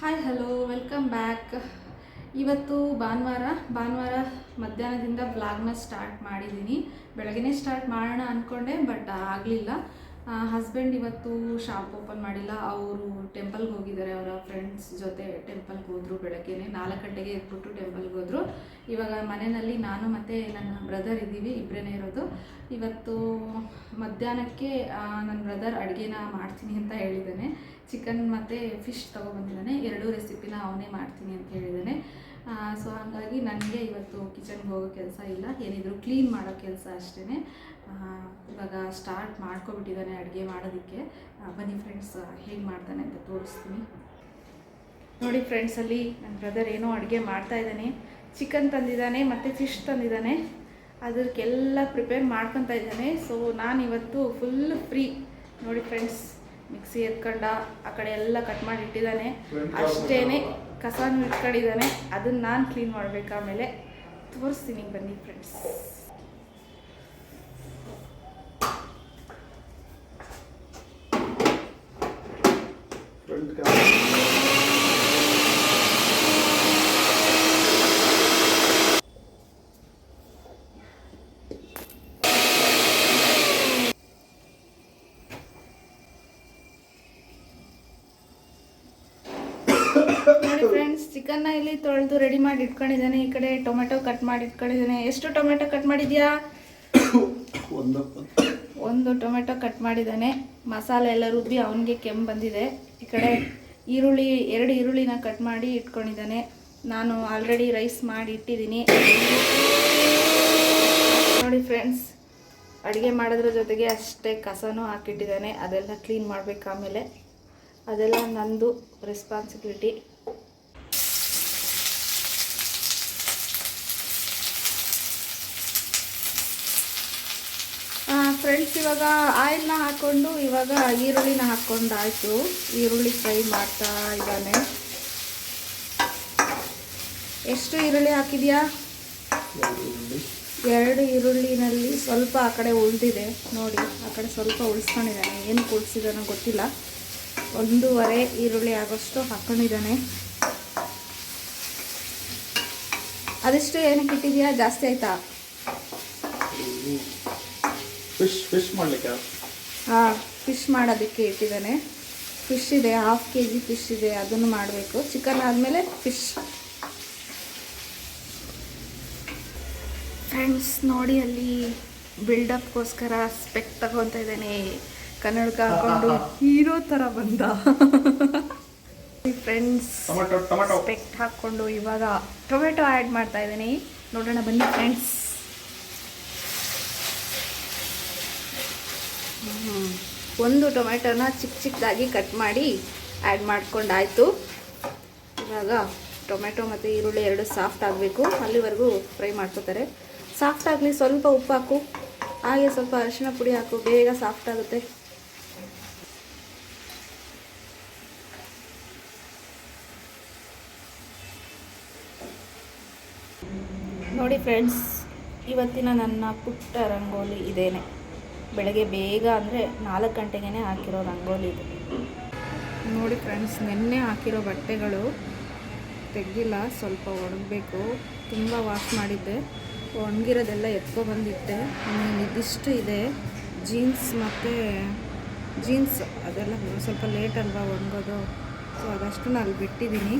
Hi hello welcome back ಇವತ್ತು ಭಾನುವಾರ ಭಾನುವಾರ ಮಧ್ಯಾಹ್ನದಿಂದ ವ್ಲಾಗ್ನ ಸ್ಟಾರ್ಟ್ ಮಾಡಿದ್ದೀನಿ. ಬೆಳಗ್ಗೆನೇ ಸ್ಟಾರ್ಟ್ ಮಾಡೋಣ ಅಂದ್ಕೊಂಡೆ ಬಟ್ ಆಗಲಿಲ್ಲ. ಹಸ್ಬೆಂಡ್ ಇವತ್ತು ಶಾಪ್ ಓಪನ್ ಮಾಡಿಲ್ಲ. ಅವರು ಟೆಂಪಲ್ಗೆ ಹೋಗಿದ್ದಾರೆ. ಅವರ ಫ್ರೆಂಡ್ಸ್ ಜೊತೆ ಟೆಂಪಲ್ಗೆ ಹೋದರು ಬೆಳಗ್ಗೆನೆ. ನಾಲ್ಕು ಗಂಟೆಗೆ ಎದ್ಬಿಟ್ಟು ಟೆಂಪಲ್ಗೆ ಹೋದರು. ಇವಾಗ ಮನೆಯಲ್ಲಿ ನಾನು ಮತ್ತು ನನ್ನ ಬ್ರದರ್ ಇದ್ದೀವಿ ಇಬ್ಬರೇ ಇರೋದು. ಇವತ್ತು ಮಧ್ಯಾಹ್ನಕ್ಕೆ ನನ್ನ ಬ್ರದರ್ ಅಡುಗೆನ ಮಾಡ್ತೀನಿ ಅಂತ ಹೇಳಿದ್ದಾನೆ. ಚಿಕನ್ ಮತ್ತು ಫಿಶ್ ತೊಗೊಬಂದಿದ್ದಾನೆ ಎರಡೂ ರೆಸಿಪಿನ ಅವನೇ ಮಾಡ್ತೀನಿ ಅಂತ ಹೇಳಿದ್ದಾನೆ. ಸೊ ಹಾಗಾಗಿ ನನಗೆ ಇವತ್ತು ಕಿಚನ್ಗೆ ಹೋಗೋ ಕೆಲಸ ಇಲ್ಲ. ಏನಿದ್ರು ಕ್ಲೀನ್ ಮಾಡೋ ಕೆಲಸ ಅಷ್ಟೇ ಇವಾಗ ಸ್ಟಾರ್ಟ್ ಮಾಡ್ಕೊಬಿಟ್ಟಿದ್ದಾನೆ ಅಡುಗೆ ಮಾಡೋದಕ್ಕೆ. ಬನ್ನಿ ಫ್ರೆಂಡ್ಸ್ ಹೇಗೆ ಮಾಡ್ತಾನೆ ಅಂತ ತೋರಿಸ್ತೀನಿ. ನೋಡಿ ಫ್ರೆಂಡ್ಸಲ್ಲಿ ನನ್ನ ಬ್ರದರ್ ಏನೋ ಅಡುಗೆ ಮಾಡ್ತಾ ಇದ್ದಾನೆ. ಚಿಕನ್ ತಂದಿದ್ದಾನೆ ಮತ್ತು ಫಿಶ್ ತಂದಿದ್ದಾನೆ. ಅದಕ್ಕೆಲ್ಲ ಪ್ರಿಪೇರ್ ಮಾಡ್ಕೊತಾ ಇದ್ದಾನೆ. ಸೊ ನಾನು ಇವತ್ತು ಫುಲ್ ಫ್ರೀ ನೋಡಿ ಫ್ರೆಂಡ್ಸ್ ಮಿಕ್ಸಿ ಎತ್ಕೊಂಡ ಆ ಕಡೆ ಎಲ್ಲ ಕಟ್ ಮಾಡಿ ಇಟ್ಟಿದ್ದಾನೆ. ಅಷ್ಟೇ ಕಸನೂ ಇಟ್ಕೊಂಡಿದ್ದಾನೆ. ಅದನ್ನು ನಾನು ಕ್ಲೀನ್ ಮಾಡಬೇಕಾಮೇಲೆ ತೋರಿಸ್ತೀನಿ ಬನ್ನಿ ಫ್ರೆಂಡ್ಸ್ ನೋಡಿ ಫ್ರೆಂಡ್ಸ್ ಚಿಕನ್ನ ಇಲ್ಲಿ ತೊಳೆದು ರೆಡಿ ಮಾಡಿ ಇಟ್ಕೊಂಡಿದ್ದಾನೆ. ಈ ಕಡೆ ಟೊಮೆಟೊ ಕಟ್ ಮಾಡಿ ಇಟ್ಕೊಂಡಿದ್ದಾನೆ. ಎಷ್ಟು ಟೊಮೆಟೊ ಕಟ್ ಮಾಡಿದ್ಯಾ? ಒಂದು. ಒಂದು ಟೊಮೆಟೊ ಕಟ್ ಮಾಡಿದ್ದಾನೆ. ಮಸಾಲೆ ಎಲ್ಲ ರುಬ್ಬಿ ಅವನಿಗೆ ಕೆಮ್ಮು ಬಂದಿದೆ. ಈ ಕಡೆ ಈರುಳ್ಳಿ ಎರಡು ಈರುಳ್ಳಿನ ಕಟ್ ಮಾಡಿ ಇಟ್ಕೊಂಡಿದ್ದಾನೆ. ನಾನು ಆಲ್ರೆಡಿ ರೈಸ್ ಮಾಡಿ ಇಟ್ಟಿದ್ದೀನಿ. ನೋಡಿ ಫ್ರೆಂಡ್ಸ್ ಅಡುಗೆ ಮಾಡೋದ್ರ ಜೊತೆಗೆ ಅಷ್ಟೇ ಕಸನೂ ಹಾಕಿಟ್ಟಿದ್ದಾನೆ. ಅದೆಲ್ಲ ಕ್ಲೀನ್ ಮಾಡಬೇಕು ಆಮೇಲೆ. ಅದೆಲ್ಲ ನಂದು ರೆಸ್ಪಾನ್ಸಿಬಿಲಿಟಿ ಫ್ರೆಂಡ್ಸ್ ಇವಾಗ ಆಯಿಲ್ನ ಹಾಕ್ಕೊಂಡು, ಇವಾಗ ಈರುಳ್ಳಿನ ಹಾಕ್ಕೊಂಡಾಯಿತು. ಈರುಳ್ಳಿ ಫ್ರೈ ಮಾಡ್ತಾ ಇದ್ದಾನೆ. ಎಷ್ಟು ಈರುಳ್ಳಿ ಹಾಕಿದ್ಯಾ? ಎರಡು ಈರುಳ್ಳಿನಲ್ಲಿ ಸ್ವಲ್ಪ ಆ ಕಡೆ ಉಳಿದಿದೆ. ನೋಡಿ, ಆ ಕಡೆ ಸ್ವಲ್ಪ ಉಳಿಸ್ಕೊಂಡಿದ್ದಾನೆ. ಏನು ಉಳಿಸಿದಾನೋ ಗೊತ್ತಿಲ್ಲ. ಒಂದೂವರೆ ಈರುಳ್ಳಿ ಆಗೋಷ್ಟು ಹಾಕ್ಕೊಂಡಿದ್ದಾನೆ. ಅದೆಷ್ಟು ಏನಕ್ಕೆ ಇಟ್ಟಿದ್ಯಾ? ಜಾಸ್ತಿ ಆಯ್ತಾ? ಫಿಶ್ ಫಿಶ್ ಮಾಡ್ಲಿಕ್ಕೆ? ಹಾಂ ಫಿಶ್ ಮಾಡೋದಕ್ಕೆ ಇಟ್ಟಿದ್ದಾನೆ. ಫಿಶ್ ಇದೆ ಹಾಫ್ ಕೆ ಜಿ ಫಿಶ್ ಇದೆ ಅದನ್ನು ಮಾಡಬೇಕು. ಚಿಕನ್ ಆದಮೇಲೆ ಫಿಶ್ ಫ್ರೆಂಡ್ಸ್ ನೋಡಿ ಅಲ್ಲಿ ಬಿಲ್ಡಪ್ಗೋಸ್ಕರ ಸ್ಪೆಕ್ ತಗೊತಾ ಇದ್ದಾನೆ. ಕನ್ನಡಕ ಹಾಕೊಂಡು ಹೀರೋ ಥರ ಬಂದ. ಫ್ರೆಂಡ್ಸ್ ಸ್ಪೆಕ್ಟ್ ಹಾಕ್ಕೊಂಡು ಇವಾಗ ಟೊಮೆಟೊ ಆ್ಯಡ್ ಮಾಡ್ತಾ ಇದ್ದೀನಿ. ನೋಡೋಣ ಬನ್ನಿ ಫ್ರೆಂಡ್ಸ್ ಒಂದು ಟೊಮೆಟೊನ ಚಿಕ್ಕ ಚಿಕ್ಕದಾಗಿ ಕಟ್ ಮಾಡಿ ಆ್ಯಡ್ ಮಾಡ್ಕೊಂಡಾಯಿತು. ಇವಾಗ ಟೊಮೆಟೊ ಮತ್ತು ಈರುಳ್ಳಿ ಎರಡು ಸಾಫ್ಟ್ ಆಗಬೇಕು. ಅಲ್ಲಿವರೆಗೂ ಫ್ರೈ ಮಾಡ್ಕೋತಾರೆ. ಸಾಫ್ಟ್ ಆಗಲಿ, ಸ್ವಲ್ಪ ಉಪ್ಪು ಹಾಕು. ಹಾಗೆ ಸ್ವಲ್ಪ ಅರಿಶಿನ ಪುಡಿ ಹಾಕು, ಬೇಗ ಸಾಫ್ಟ್ ಆಗುತ್ತೆ. ನೋಡಿ ಫ್ರೆಂಡ್ಸ್, ಇವತ್ತಿನ ನನ್ನ ಪುಟ್ಟ ರಂಗೋಲಿ ಇದೇನೆ. ಬೆಳಗ್ಗೆ ಬೇಗ ಅಂದರೆ ನಾಲ್ಕು ಗಂಟೆಗೇ ಹಾಕಿರೋ ರಂಗೋಲಿ ಇದು. ನೋಡಿ ಫ್ರೆಂಡ್ಸ್ ನಿನ್ನೆ ಹಾಕಿರೋ ಬಟ್ಟೆಗಳು ತೆಗ್ದಿಲ್ಲ ಸ್ವಲ್ಪ ಒಣಗಬೇಕು. ತುಂಬ ವಾಶ್ ಮಾಡಿದ್ದೆ. ಒಣಗಿರೋದೆಲ್ಲ ಎತ್ಕೊಬಂದಿದ್ದೆ ಇದಿಷ್ಟು ಇದೆ. ಜೀನ್ಸ್ ಮತ್ತು ಜೀನ್ಸ್. ಅದೆಲ್ಲ ಸ್ವಲ್ಪ ಲೇಟ್ ಅಲ್ವಾ ಒಣಗೋದು. ಸೊ ಅದಷ್ಟು ನಾನು ಅಲ್ಲಿ ಬಿಟ್ಟಿದ್ದೀನಿ.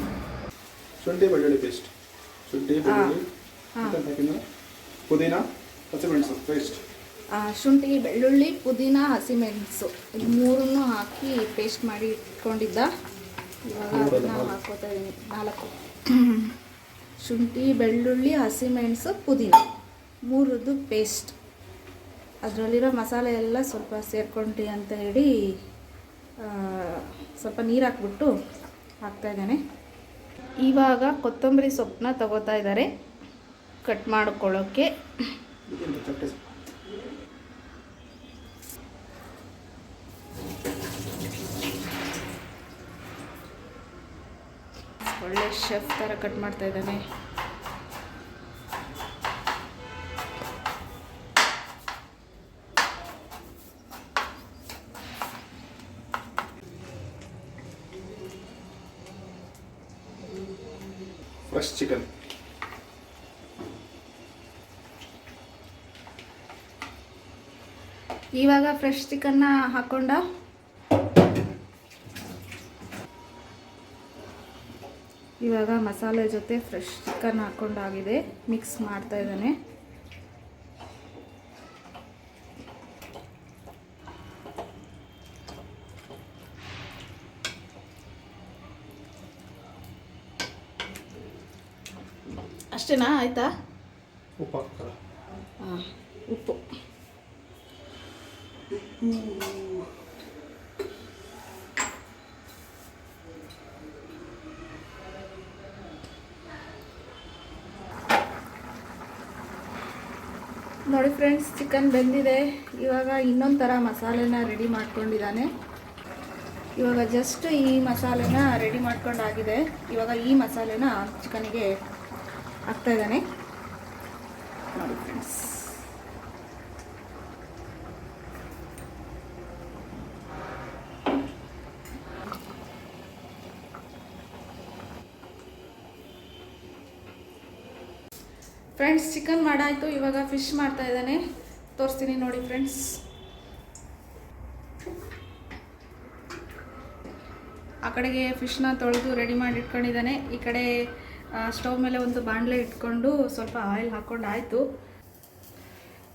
ಶುಂಠಿ ಬೆಳ್ಳುಳ್ಳಿ ಪೇಸ್ಟ್ ಶುಂಠಿ ಬೆಳ್ಳುಳ್ಳಿ ಪುದೀನ ಹಸಿಮೆಣಸು ಪೇಸ್ಟ್ ಶುಂಠಿ, ಬೆಳ್ಳುಳ್ಳಿ, ಪುದೀನ ಹಸಿಮೆಣಸು ಇದು ಮೂರನ್ನು ಹಾಕಿ ಪೇಸ್ಟ್ ಮಾಡಿ ಇಟ್ಕೊಂಡಿದ್ದ. ಇವಾಗ ಅದನ್ನ ಹಾಕೋತಾ ಇದ್ದೀನಿ ನಾಲ್ಕು. ಶುಂಠಿ, ಬೆಳ್ಳುಳ್ಳಿ ಹಸಿಮೆಣಸು ಪುದೀನ. ಮೂರದ್ದು ಪೇಸ್ಟ್ ಅದರಲ್ಲಿರೋ ಮಸಾಲೆ ಎಲ್ಲ ಸ್ವಲ್ಪ ಸೇರ್ಕೊಂಡಿ ಅಂತ ಹೇಳಿ ಸ್ವಲ್ಪ ನೀರು ಹಾಕ್ಬಿಟ್ಟು ಹಾಕ್ತಾ ಇದ್ದಾನೆ. ಇವಾಗ ಕೊತ್ತಂಬರಿ ಸೊಪ್ಪನ್ನ ತಗೋತಾ ಇದ್ದಾರೆ. ಕಟ್ ಮಾಡ್ಕೊಳ್ಳೋಕ್ಕೆ ಒಳ್ಳೆ ಶೆಫ್ ಥರ ಕಟ್ ಮಾಡ್ತಾ ಇದ್ದಾನೆ. ಫ್ರೆಶ್ ಚಿಕನ್ ಇವಾಗ ಫ್ರೆಶ್ ಚಿಕನ್ನ ಹಾಕೊಂಡ ಇವಾಗ ಮಸಾಲೆ ಜೊತೆ ಫ್ರೆಶ್ ಚಿಕನ್ ಹಾಕೊಂಡಾಗಿದೆ ಮಿಕ್ಸ್ ಮಾಡ್ತಾ ಇದ್ದಾನೆ. ಅಷ್ಟೇನಾ ಆಯ್ತಾ? ಉಪ್ಪು ಹಾಂ ಉಪ್ಪು. ನೋಡಿ ಫ್ರೆಂಡ್ಸ್ ಚಿಕನ್ ಬೆಂದಿದೆ. ಇವಾಗ ಇನ್ನೊಂದು ಥರ ಮಸಾಲೆನ ರೆಡಿ ಮಾಡ್ಕೊಂಡಿದ್ದಾನೆ. ಇವಾಗ ಜಸ್ಟ್ ಈ ಮಸಾಲೆನ ರೆಡಿ ಮಾಡ್ಕೊಂಡಾಗಿದೆ. ಇವಾಗ ಈ ಮಸಾಲೆನ ಚಿಕನಿಗೆ ಹಾಕ್ತಾಯಿದ್ದಾನೆ ನೋಡಿ ಫ್ರೆಂಡ್ಸ್ ಫ್ರೆಂಡ್ಸ್ ಚಿಕನ್ ಮಾಡಾಯಿತು ಇವಾಗ ಫಿಶ್ ಮಾಡ್ತಾ ಇದ್ದಾನೆ. ತೋರಿಸ್ತೀನಿ ನೋಡಿ ಫ್ರೆಂಡ್ಸ್ ಆ ಕಡೆಗೆ ಫಿಶ್ನ ತೊಳೆದು ರೆಡಿ ಮಾಡಿ ಇಟ್ಕೊಂಡಿದ್ದಾನೆ. ಈ ಕಡೆ ಸ್ಟವ್ ಮೇಲೆ ಒಂದು ಬಾಣಲೆ ಇಟ್ಕೊಂಡು ಸ್ವಲ್ಪ ಆಯಿಲ್ ಹಾಕ್ಕೊಂಡು ಆಯಿತು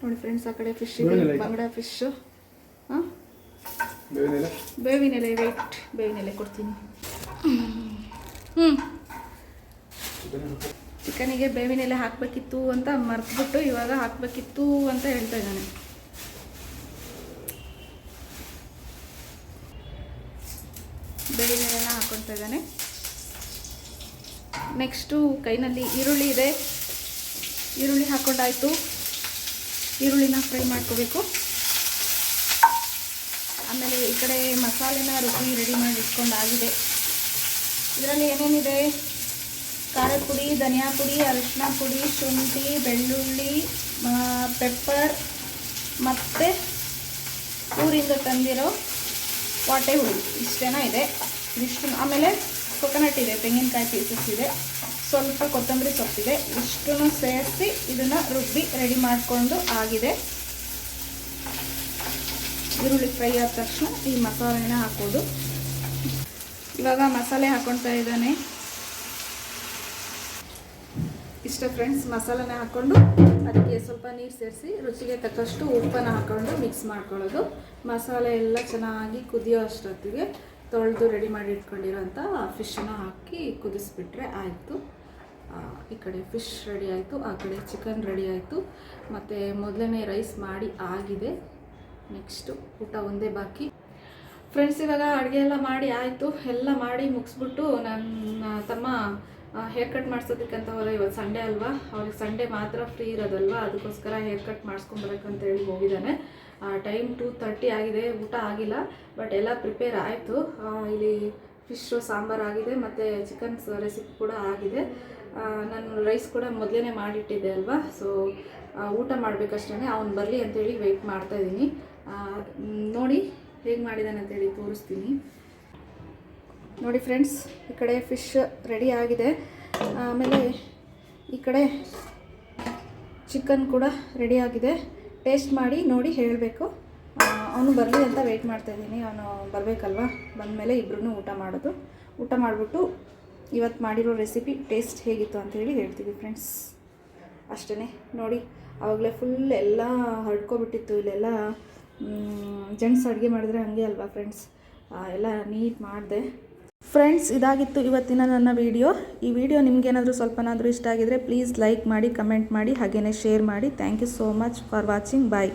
ನೋಡಿ ಫ್ರೆಂಡ್ಸ್ ಆ ಕಡೆ ಫಿಶ್ ಇದೆ. ಬಂಗಡ ಫಿಶ್ ಹಾಂ? ಬೇವಿನ ಎಲೆ ಬೇವಿನ ಎಲೆ ವೆಯ್ಟ್ ಬೇವಿನ ಎಲೆ ಕೊಡ್ತೀನಿ ಹ್ಞೂ. ಚಿಕನಿಗೆ ಬೇವಿನ ಎಲೆ ಹಾಕಬೇಕಿತ್ತು ಅಂತ ಮರೆತುಬಿಟ್ಟು ಇವಾಗ ಹಾಕಬೇಕಿತ್ತು ಅಂತ ಹೇಳ್ತಾ ಇದ್ದಾನೆ. ಬೇವಿನ ಎಲೆನ ಹಾಕೊಳ್ತಾ ಇದ್ದಾನೆ. ನೆಕ್ಸ್ಟು ಕೈನಲ್ಲಿ ಈರುಳ್ಳಿ ಇದೆ. ಈರುಳ್ಳಿ ಹಾಕೊಂಡಾಯಿತು. ಈರುಳ್ಳಿನ ಫ್ರೈ ಮಾಡ್ಕೋಬೇಕು. ಆಮೇಲೆ ಈ ಕಡೆ ಮಸಾಲೆನ ರುಬ್ಬಿ ರೆಡಿ ಮಾಡಿ ಇಟ್ಕೊಂಡಾಗಿದೆ ಇದರಲ್ಲಿ ಏನೇನಿದೆ? ಖಾರದ ಪುಡಿ ಧನಿಯಾ ಪುಡಿ ಅರಿಶಿನ ಪುಡಿ ಶುಂಠಿ, ಬೆಳ್ಳುಳ್ಳಿ ಪೆಪ್ಪರ್ ಮತ್ತು ಊರಿಂದ ತಂದಿರೋ ವಾಟೆ ಹುಳಿ. ಇಷ್ಟೇನ ಇದೆ. ಇಷ್ಟು ಆಮೇಲೆ ಕೊಕೊನಟ್ ಇದೆ, ತೆಂಗಿನಕಾಯಿ ಪೀಸಸ್ ಇದೆ. ಸ್ವಲ್ಪ ಕೊತ್ತಂಬರಿ ಸೊಪ್ಪಿದೆ. ಇಷ್ಟನ್ನು ಸೇರಿಸಿ ಇದನ್ನು ರುಬ್ಬಿ ರೆಡಿ ಮಾಡಿಕೊಂಡು ಆಗಿದೆ. ಈರುಳ್ಳಿ ಫ್ರೈ ಆದ ತಕ್ಷಣ ಈ ಮಸಾಲೆನ ಹಾಕೋದು. ಇವಾಗ ಮಸಾಲೆ ಹಾಕೊಳ್ತಾ ಇದ್ದಾನೆ. ಇಷ್ಟ ಫ್ರೆಂಡ್ಸ್ ಮಸಾಲನ ಹಾಕ್ಕೊಂಡು ಅದಕ್ಕೆ ಸ್ವಲ್ಪ ನೀರು ಸೇರಿಸಿ, ರುಚಿಗೆ ತಕ್ಕಷ್ಟು ಉಪ್ಪನ್ನು ಹಾಕ್ಕೊಂಡು ಮಿಕ್ಸ್ ಮಾಡ್ಕೊಳ್ಳೋದು. ಮಸಾಲೆ ಎಲ್ಲ ಚೆನ್ನಾಗಿ ಕುದಿಯೋ ಅಷ್ಟೊತ್ತಿಗೆ ತೊಳೆದು ರೆಡಿ ಮಾಡಿ ಇಟ್ಕೊಂಡಿರೋಂಥ ಫಿಶನ್ನ ಹಾಕಿ ಕುದಿಸ್ಬಿಟ್ರೆ ಆಯಿತು. ಈ ಕಡೆ ಫಿಶ್ ರೆಡಿ ಆಯಿತು, ಆ ಕಡೆ ಚಿಕನ್ ರೆಡಿ ಆಯಿತು. ಮತ್ತು ಮೊದಲನೇ ರೈಸ್ ಮಾಡಿ ಆಗಿದೆ. ನೆಕ್ಸ್ಟು ಊಟ ಒಂದೇ ಬಾಕಿ. ಫ್ರೆಂಡ್ಸ್ ಇವಾಗ ಅಡುಗೆ ಎಲ್ಲ ಮಾಡಿ ಆಯಿತು. ಎಲ್ಲ ಮಾಡಿ ಮುಗಿಸ್ಬಿಟ್ಟು ನನ್ನ ತಮ್ಮ ಹೇರ್ ಕಟ್ ಮಾಡ್ಸೋದಕ್ಕಂತ ಹೋದ್ರೆ ಹೋದ ಇವತ್ತು ಸಂಡೇ ಅಲ್ವಾ? ಅವ್ರಿಗೆ ಸಂಡೇ ಮಾತ್ರ ಫ್ರೀ ಇರೋದಲ್ವಾ? ಅದಕ್ಕೋಸ್ಕರ ಹೇರ್ ಕಟ್ ಮಾಡಿಸ್ಕೊಂಬರಕ್ಕಂತ ಹೇಳಿ ಹೋಗಿದ್ದಾನೆ. ಟೈಮ್ ಟೂ ತರ್ಟಿ ಆಗಿದೆ. ಊಟ ಆಗಿಲ್ಲ ಬಟ್ ಎಲ್ಲ ಪ್ರಿಪೇರ್ ಆಯಿತು. ಇಲ್ಲಿ ಫಿಶ್ ಸಾಂಬಾರು ಆಗಿದೆ, ಮತ್ತು ಚಿಕನ್ ರೆಸಿಪಿ ಕೂಡ ಆಗಿದೆ. ನಾನು ರೈಸ್ ಕೂಡ ಮೊದಲೇ ಮಾಡಿಟ್ಟಿದ್ದೆ ಅಲ್ವಾ? ಸೊ ಊಟ ಮಾಡಬೇಕಷ್ಟೇ ಅವ್ನು ಬರಲಿ ಅಂತೇಳಿ ವೆಯ್ಟ್ ಮಾಡ್ತಾ ಇದ್ದೀನಿ. ನೋಡಿ ಹೇಗೆ ಮಾಡಿದ್ದಾನೆ ಅಂತೇಳಿ ತೋರಿಸ್ತೀನಿ. ನೋಡಿ ಫ್ರೆಂಡ್ಸ್, ಈ ಕಡೆ ಫಿಶ್ ರೆಡಿ ಆಗಿದೆ. ಆಮೇಲೆ ಈ ಕಡೆ ಚಿಕನ್ ಕೂಡ ರೆಡಿ ಆಗಿದೆ. ಟೇಸ್ಟ್ ಮಾಡಿ ನೋಡಿ ಹೇಳಬೇಕು. ಅವನು ಬರಲಿ ಅಂತ ವೆಯ್ಟ್ ಮಾಡ್ತಾ ಇದ್ದೀನಿ. ಅವನು ಬರಬೇಕಲ್ವಾ? ಬಂದಮೇಲೆ ಇಬ್ಬರೂ ಊಟ ಮಾಡೋದು. ಊಟ ಮಾಡಿಬಿಟ್ಟು ಇವತ್ತು ಮಾಡಿರೋ ರೆಸಿಪಿ ಟೇಸ್ಟ್ ಹೇಗಿತ್ತು ಅಂತೇಳಿ ಹೇಳ್ತೀವಿ ಫ್ರೆಂಡ್ಸ್. ಅಷ್ಟೇ ನೋಡಿ ಆವಾಗಲೇ ಫುಲ್ ಎಲ್ಲ ಹರಡ್ಕೊಬಿಟ್ಟಿತ್ತು. ಇಲ್ಲೆಲ್ಲ ಜೆಂಟ್ಸ್ ಅಡುಗೆ ಮಾಡಿದ್ರೆ ಹಾಗೆ ಅಲ್ವಾ ಫ್ರೆಂಡ್ಸ್? ಎಲ್ಲ ನೀಟ್ ಮಾಡಿದೆ. ಫ್ರೆಂಡ್ಸ್ ಇದಾಗಿತ್ತು ಇವತ್ತಿನ ನನ್ನ ವಿಡಿಯೋ ಈ ವಿಡಿಯೋ ನಿಮಗೇನಾದರೂ ಸ್ವಲ್ಪನಾದರೂ ಇಷ್ಟ ಆಗಿದರೆ ಪ್ಲೀಸ್ ಲೈಕ್ ಮಾಡಿ ಕಮೆಂಟ್ ಮಾಡಿ ಹಾಗೆಯೇ ಶೇರ್ ಮಾಡಿ. Thank you so much for watching bye